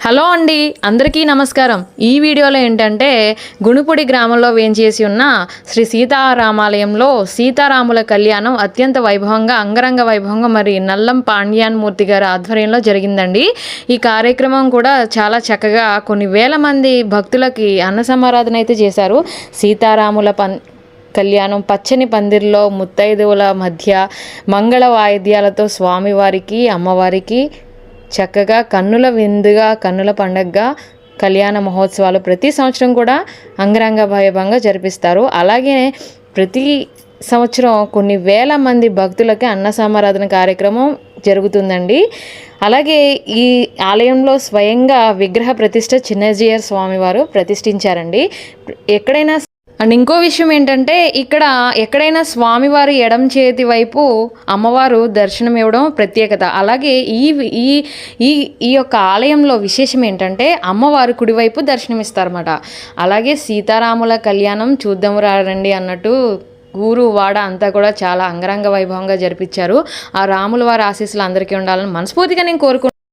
Hello అండి అందరికీ నమస్కారం. ఈ వీడియోలో ఏంటంటే గుణుపుడి గ్రామంలో వేంచేసి ఉన్న శ్రీ సీతారామాలయంలో సీతారాముల కళ్యాణం అత్యంత వైభవంగా అంగరంగ వైభవంగా మరి నల్లం పాండ్యాన్ మూర్తి గారి ఆధ్వర్యంలో జరిగిందండి. ఈ కార్యక్రమం కూడా చాలా చక్కగా కొన్ని వేల మంది భక్తులకి అన్న సమారాధన అయితే చేశారు. సీతారాముల పన్ కళ్యాణం పచ్చని పందిరిలో ముత్తైదువుల మధ్య మంగళ వాయిద్యాలతో స్వామివారికి అమ్మవారికి చక్కగా కన్నుల విందుగా కన్నుల పండగగా కళ్యాణ మహోత్సవాలు ప్రతి సంవత్సరం కూడా అంగరంగ వైభవంగా జరిపిస్తారు. అలాగే ప్రతి సంవత్సరం కొన్ని వేల మంది భక్తులకి అన్న సమారాధన కార్యక్రమం జరుగుతుందండి. అలాగే ఈ ఆలయంలో స్వయంగా విగ్రహ ప్రతిష్ట చిన్నజీయర్ స్వామివారు ప్రతిష్ఠించారండి. ఎక్కడైనా అండ్ ఇంకో విషయం ఏంటంటే ఇక్కడ ఎక్కడైనా స్వామివారి ఎడం చేతి వైపు అమ్మవారు దర్శనం ఇవ్వడం ప్రత్యేకత. అలాగే ఈ ఈ ఈ ఈ యొక్క ఆలయంలో విశేషం ఏంటంటే అమ్మవారు కుడివైపు దర్శనమిస్తారన్నమాట. అలాగే సీతారాముల కళ్యాణం చూద్దాం రండి అన్నట్టు ఊరు వాడ అంతా కూడా చాలా అంగరంగ వైభవంగా జరిపించారు. ఆ రాముల వారి ఆశీస్సులు అందరికీ ఉండాలని మనస్ఫూర్తిగా నేను కోరుకుంటున్నాను